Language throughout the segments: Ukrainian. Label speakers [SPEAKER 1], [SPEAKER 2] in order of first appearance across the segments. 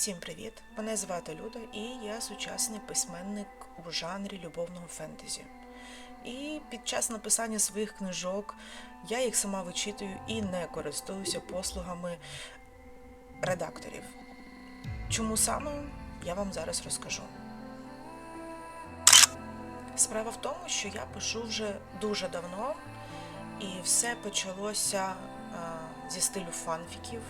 [SPEAKER 1] Всім привіт! Мене звати Люда і я сучасний письменник у жанрі любовного фентезі. І під час написання своїх книжок я їх сама вичитую і не користуюся послугами редакторів. Чому саме я вам зараз розкажу. Справа в тому, що я пишу вже дуже давно, і все почалося е, зі стилю фанфіків.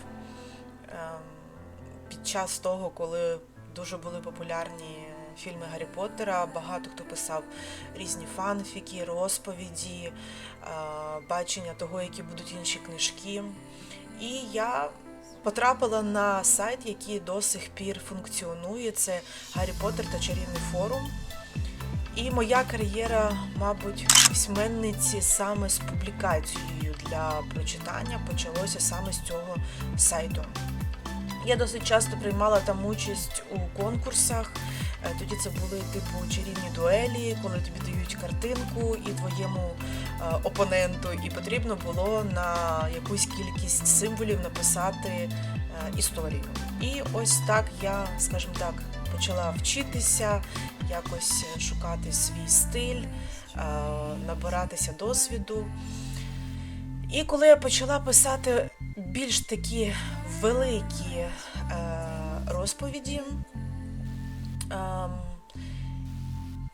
[SPEAKER 1] Під час того, коли дуже були популярні фільми Гаррі Поттера, багато хто писав різні фанфіки, розповіді, е, бачення того, які будуть інші книжки. І я потрапила на сайт, який до сих пір функціонує. Це Гаррі Поттер та чарівний форум. І моя кар'єра, мабуть, письменниці саме з публікацією для прочитання почалося саме з цього сайту. Я досить часто приймала там участь у конкурсах. Е, Тоді це були типу чарівні дуелі, коли тобі дають картинку і твоєму е, опоненту, і потрібно було на якусь кількість символів написати е, історію. І ось так я, скажімо так, почала вчитися, якось шукати свій стиль, набиратися досвіду. І коли я почала писати більш такі великі е, розповіді, е,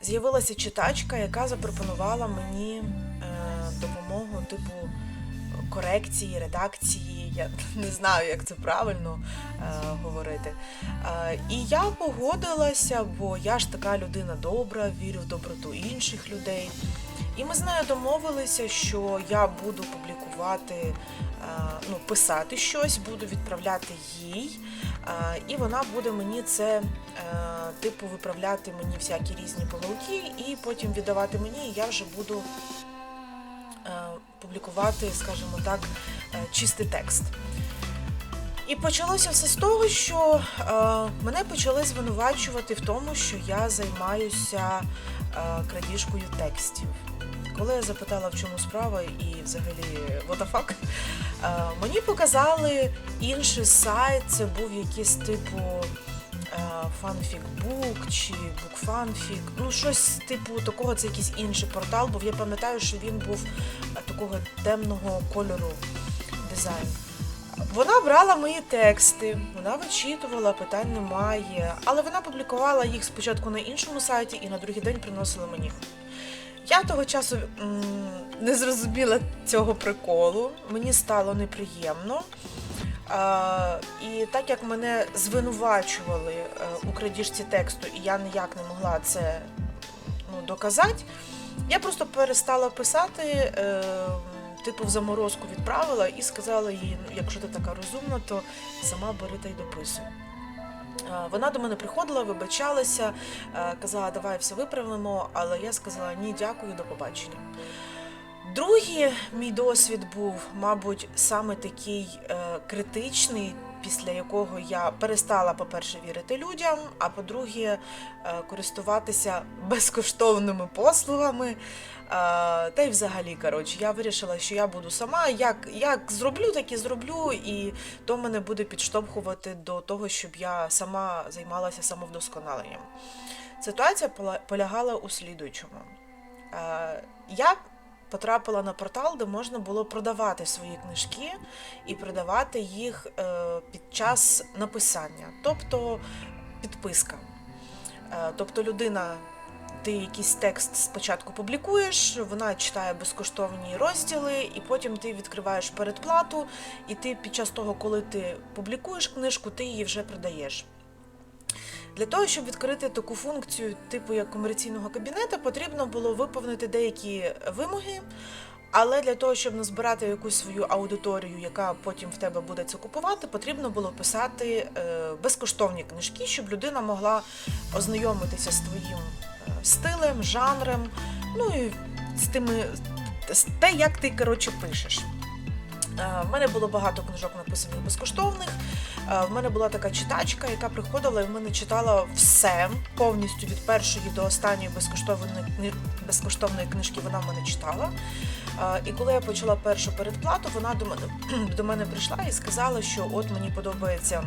[SPEAKER 1] з'явилася читачка, яка запропонувала мені е, допомогу типу корекції, редакції. Я не знаю, як це правильно е, говорити. Е, і я погодилася, бо я ж така людина добра, вірю в доброту інших людей. І ми з нею домовилися, що я буду публікувати, е, ну, писати щось, буду відправляти їй, е, і вона буде мені це, е, типу, виправляти мені всякі різні помилки, і потім віддавати мені, і я вже буду публікувати, скажімо так, чистий текст. І почалося все з того, що е, мене почали звинувачувати в тому, що я займаюся е, крадіжкою текстів. Коли я запитала, в чому справа, і взагалі what е, мені показали інший сайт, це був якийсь типу фанфік бук чи букфанфік, ну щось типу такого, це якийсь інший портал, бо я пам'ятаю, що він був е, такого темного кольору дизайн. Вона брала мої тексти, вона вичитувала, питань немає, але вона публікувала їх спочатку на іншому сайті і на другий день приносила мені. Я того часу м, не зрозуміла цього приколу, мені стало неприємно. А, і так як мене звинувачували е, у крадіжці тексту, і я ніяк не могла це ну, доказати, я просто перестала писати, е, типу в заморозку відправила і сказала їй, ну, якщо ти така розумна, то сама бери та й дописуй. Вона до мене приходила, вибачалася, казала, давай все виправимо, але я сказала ні, дякую, до побачення. Другий мій досвід був, мабуть, саме такий е, критичний, після якого я перестала, по-перше, вірити людям, а по-друге, е, користуватися безкоштовними послугами. Е, та й взагалі, коротше, я вирішила, що я буду сама. Як, як зроблю, так і зроблю, і то мене буде підштовхувати до того, щоб я сама займалася самовдосконаленням. Ситуація полягала у слідуючому. Е, Я потрапила на портал, де можна було продавати свої книжки і продавати їх е, під час написання, тобто підписка. Е, Тобто людина, ти якийсь текст спочатку публікуєш, вона читає безкоштовні розділи, і потім ти відкриваєш передплату, і ти під час того, коли ти публікуєш книжку, ти її вже продаєш. Для того, щоб відкрити таку функцію, типу як комерційного кабінету, потрібно було виповнити деякі вимоги. Але для того, щоб назбирати якусь свою аудиторію, яка потім в тебе буде це купувати, потрібно було писати е, безкоштовні книжки, щоб людина могла ознайомитися з твоїм е, стилем, жанром, ну і з тими з те, як ти коротше пишеш. Е, В мене було багато книжок написаних безкоштовних. Е, В мене була така читачка, яка приходила і в мене читала все повністю від першої до останньої безкоштовної безкоштовної книжки. Вона в мене читала. Е, І коли я почала першу передплату, вона до мене до мене прийшла і сказала, що от мені подобається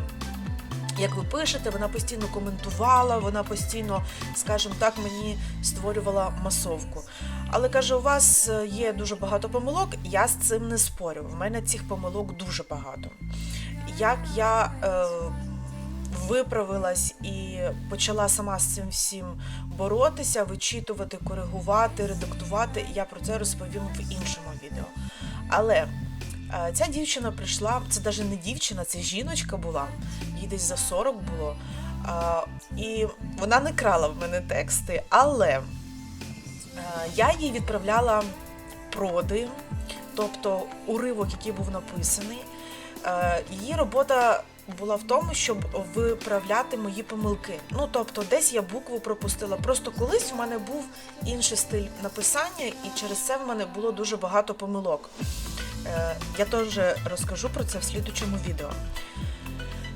[SPEAKER 1] як ви пишете, вона постійно коментувала, вона постійно, скажімо так, мені створювала масовку. Але каже, у вас е, є дуже багато помилок, я з цим не спорю. В мене цих помилок дуже багато. Як я е, виправилась і почала сама з цим всім боротися, вичитувати, коригувати, редактувати, я про це розповім в іншому відео. Але е, ця дівчина прийшла, це навіть не дівчина, це жіночка була, їй десь за 40 було. А, і вона не крала в мене тексти, але е, я їй відправляла проди, тобто уривок, який був написаний. Е, Її робота була в тому, щоб виправляти мої помилки. Ну тобто, десь я букву пропустила. Просто колись у мене був інший стиль написання, і через це в мене було дуже багато помилок. Е, Я теж розкажу про це в слідучому відео.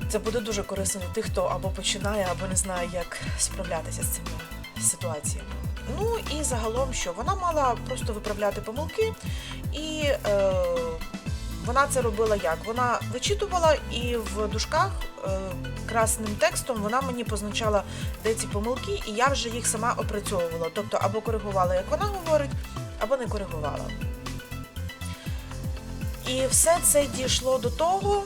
[SPEAKER 1] Це буде дуже корисно для тих, хто або починає, або не знає, як справлятися з цими ситуаціями. Ну і загалом, що вона мала просто виправляти помилки, і е, вона це робила як? Вона вичитувала і в дужках е, красним текстом вона мені позначала, де ці помилки, і я вже їх сама опрацьовувала. Тобто або коригувала, як вона говорить, або не коригувала. І все це дійшло до того,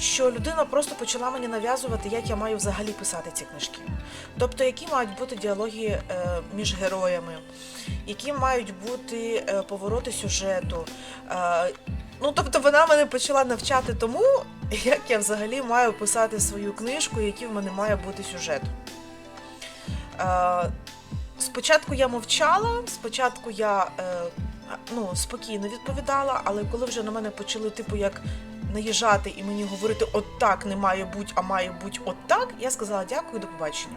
[SPEAKER 1] що людина просто почала мені нав'язувати, як я маю взагалі писати ці книжки. Тобто, які мають бути діалоги е, між героями, які мають бути е, повороти сюжету. Е, ну, тобто, вона мене почала навчати тому, як я взагалі маю писати свою книжку, який в мене має бути сюжет. Спочатку я мовчала, спочатку я ну, спокійно відповідала, але коли вже на мене почали, типу, як наїжджати і мені говорити от так не має бути, а має бути от так, я сказала дякую, до побачення.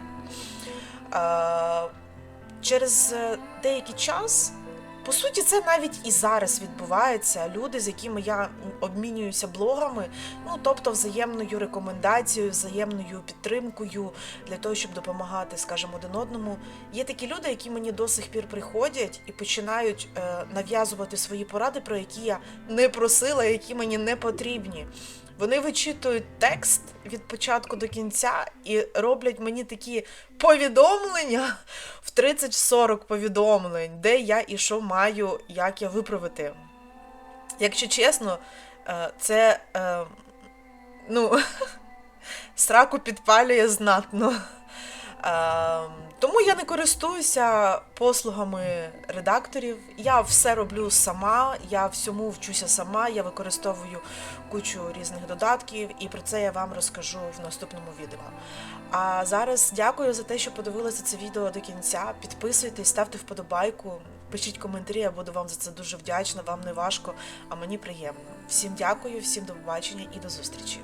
[SPEAKER 1] Е, через е, деякий час, по суті, це навіть і зараз відбувається. Люди, з якими я обмінююся блогами, ну тобто взаємною рекомендацією, взаємною підтримкою для того, щоб допомагати, скажімо, один одному. Є такі люди, які мені до сих пір приходять і починають е, нав'язувати свої поради, про які я не просила, які мені не потрібні. Вони вичитують текст від початку до кінця і роблять мені такі повідомлення в 30-40 повідомлень, де я і що маю, як я виправити. Якщо чесно, е, це е, ну, сраку підпалює знатно. Тому я не користуюся послугами редакторів. Я все роблю сама, я всьому вчуся сама, я використовую кучу різних додатків, і про це я вам розкажу в наступному відео. А зараз дякую за те, що подивилися це відео до кінця. Підписуйтесь, ставте вподобайку, пишіть коментарі, я буду вам за це дуже вдячна. Вам не важко, а мені приємно. Всім дякую, всім до побачення і до зустрічі.